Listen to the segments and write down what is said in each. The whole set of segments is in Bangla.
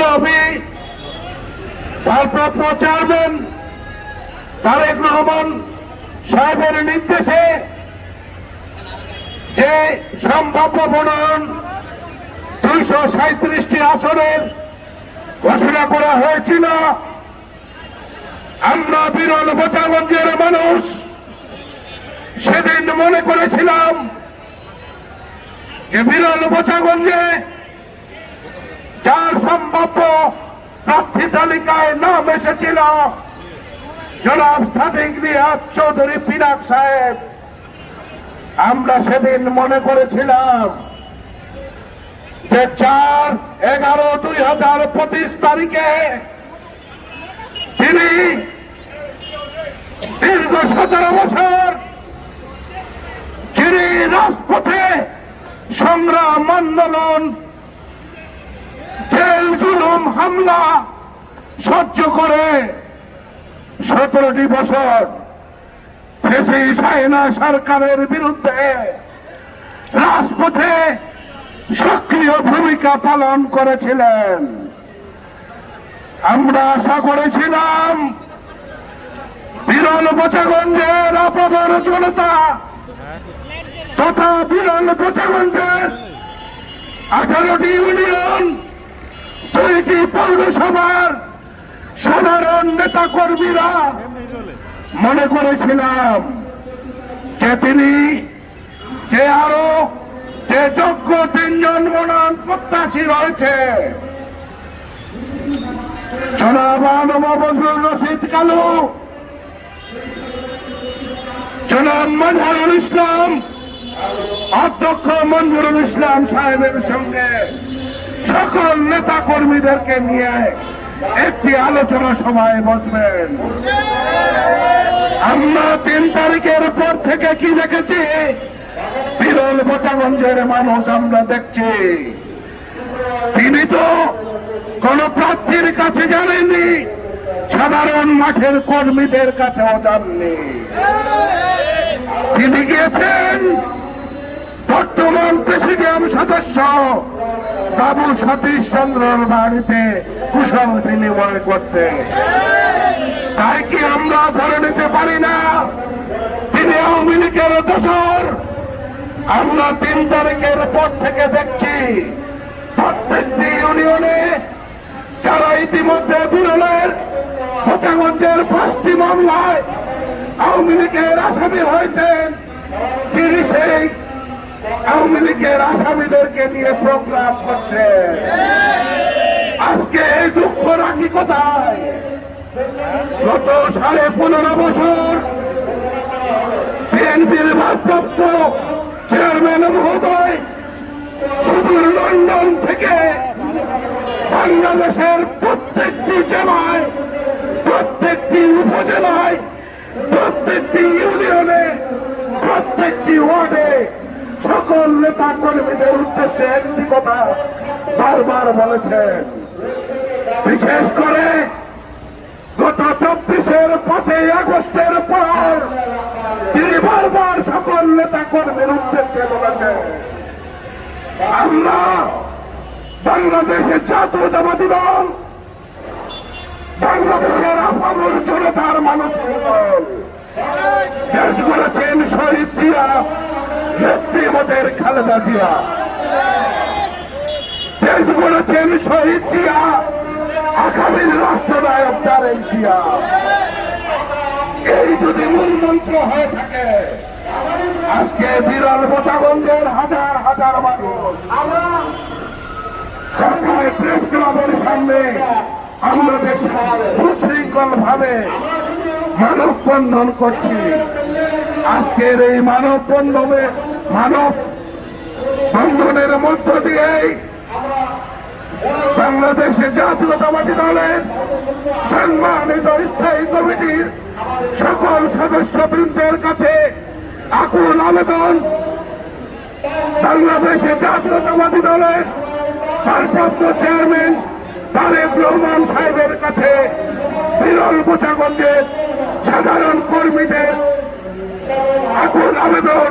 বিপ্লবী ভারপ্রাপ্ত চেয়ারম্যান তারেক রহমান সাহেবের নির্দেশে যে সম্ভাব্য মনোনয়ন দুইশো সাঁত্রিশটি আসনের ঘোষণা করা হয়েছিল, আমরা বিরল বোচাগঞ্জের মানুষ সেদিন মনে করেছিলাম যে বিরল বোচাগঞ্জে যার সম্ভাব্য প্রার্থী তালিকায় নাম এসেছিল জনাব সাদিক রিয়াদ চৌধুরী পিনাক সাহেব। আমরা সেদিন মনে করেছিলাম যে চার এগারো দুই হাজার পঁচিশ তারিখে তিনি দীর্ঘ সতেরো বছর যিনি রাজপথে সংগ্রাম আন্দোলন জেল জুলুম হামলা সহ্য করে সতেরোটি বছর সাইনা সরকারের বিরুদ্ধে রাজপথে সক্রিয় ভূমিকা পালন করেছিলেন। আমরা আশা করেছিলাম বিরল বোচাগঞ্জের অপবর জনতা তথা বিরল বোচাগঞ্জের আঠারোটি ইউনিয়ন দুইটি পৌরসভার সাধারণ নেতা কর্মীরা মনে করেছিলাম যে তিনি যে আরও যে যোগ্য তিনজন মনোনয়ন প্রত্যাশী রয়েছে। জনাব ইসলাম, অধ্যক্ষ মঞ্জুরুল ইসলাম সাহেবের সঙ্গে সকল নেতা কর্মীদেরকে নিয়ে একটি আলোচনা সভায় বসবেন। আমরা তিন তারিখের পর থেকে কি দেখেছি? বিরল বোচাগঞ্জের মানুষ আমরা দেখছি। তিনি তো কোন প্রার্থীর কাছে জানেননি, সাধারণ মাঠের কর্মীদের কাছেও জাননি। তিনি গিয়েছেন বর্তমান প্রেসিডিয়াম সদস্য বাবু সতীশ চন্দ্রর বাড়িতে কুশল বিনিময় করতে। তাই কি আমরা ধরে নিতে পারি না? তিনি আওয়ামী লীগের দোষর। আমরা তিন তারিখের পর থেকে দেখছি প্রত্যেকটি ইউনিয়নে যারা ইতিমধ্যে বিরলের পচাগঞ্জের পাঁচটি মামলায় আওয়ামী লীগের আসামি হয়েছেন, তিনি সেই আওয়ামী লীগের আসামিদেরকে নিয়ে প্রোগ্রাম করছে। আজকে এই দুঃখ রাখি কোথায়? গত সাড়ে পনেরো বছর বিএনপির ভারপ্রাপ্ত চেয়ারম্যান মহোদয় সুদূর লন্ডন থেকে বাংলাদেশের প্রত্যেকটি জেলায়, প্রত্যেকটি উপজেলায়, প্রত্যেকটি ইউনিয়নে, প্রত্যেকটি ওয়ার্ডে সকল নেতা কর্মীদের উদ্দেশ্যে একটি কথা বারবার বলেছেন। বিশেষ করে গত চব্বিশের পাঁচই আগস্টের পর তিনি বারবার সকল নেতা কর্মীর উদ্দেশ্যে বলেছেন, আমরা বাংলাদেশের জাতীয়তাবাদী দল, বাংলাদেশের আপামর জনতার মানুষের দল দেশ বলেছেন শহীদ জিয়া। নেত্রীমতের খালেদা জিয়া। দেশ করেছেন শহীদ জিয়া আগামীর রাষ্ট্রনায়ক তারেক জিয়া। এই যদি মূল মন্ত্র হয়ে থাকে, আজকে বিরল বোচাগঞ্জের হাজার হাজার মানুষ। সরকার প্রেস ক্লাবের সামনে আমরা সুশৃঙ্খল ভাবে মানব বন্ধন করছি। আজকের এই মানব বন্ধনে মানব বন্ধনের মধ্য দিয়েই বাংলাদেশে জাতীয়তাবাদী দলের সম্মানিত স্থায়ী কমিটির সকল সদস্যবৃন্দের কাছে আকুল আবেদন। বাংলাদেশে জাতীয়তাবাদী দলের ভারপ্রাপ্ত চেয়ারম্যান তারেক রহমান সাহেবের কাছে বিরল বোচাগঞ্জের সাধারণ কর্মীদের আকুল আবেদন।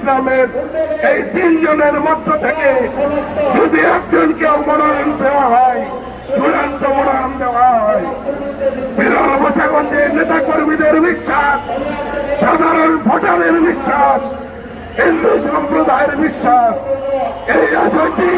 ইসলামের এই তিনজনের মধ্য থেকে যদি একজনকে মনোনয়ন দেওয়া হয়, চূড়ান্ত মনোনয়ন দেওয়া হয়। বিরল বোঝাগঞ্জের নেতা কর্মীদের বিশ্বাস, সাধারণ ভোটারের বিশ্বাস, হিন্দু সম্প্রদায়ের বিশ্বাস, এই আসনটি